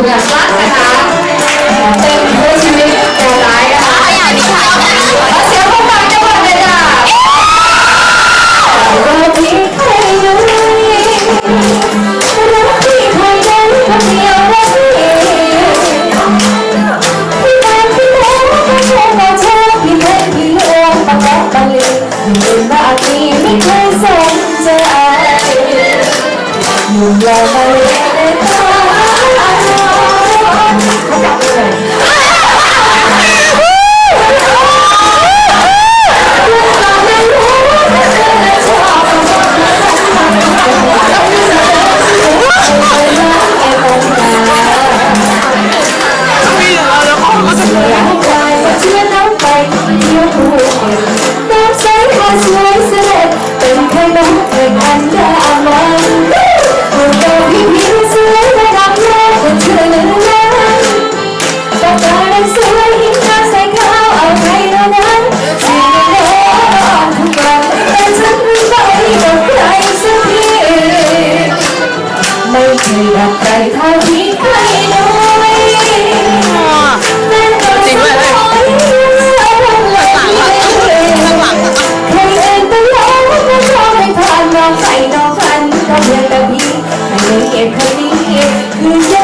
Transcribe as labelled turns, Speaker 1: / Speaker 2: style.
Speaker 1: อยู่แบบรักนะคะ
Speaker 2: เต็มด้วยชีวิตโหดร้ายนะ
Speaker 1: คะขยันดีค่ะขอเสียงปรบมือจังหวัดเลยจ้ะรักที่ใครอยู่รักที่ใครนั้นคนเดียวรักที่ที่แท้ที่แท้ก็แค่แต่เธอที่เธอที่ลวงปะแปะปะลิงลืมว่าที่ไม่เคยสนใจอยู่แล้ว มี สวยหิ้งน้ำใสขาวเอาใครเท่านั้นสิ่งใดทุกวันแต่ฉันไม่ไปกับใครสักทีไม่เคยรักใครเท่าที่ใครน้อยจริงเลยข้างหลังข้างหลังใครเองก็ร้องก็ชอบให้ผ่านน้องใส่น้องพันก็เพียงแต่พี่ไม่เก็บคนนี้คือ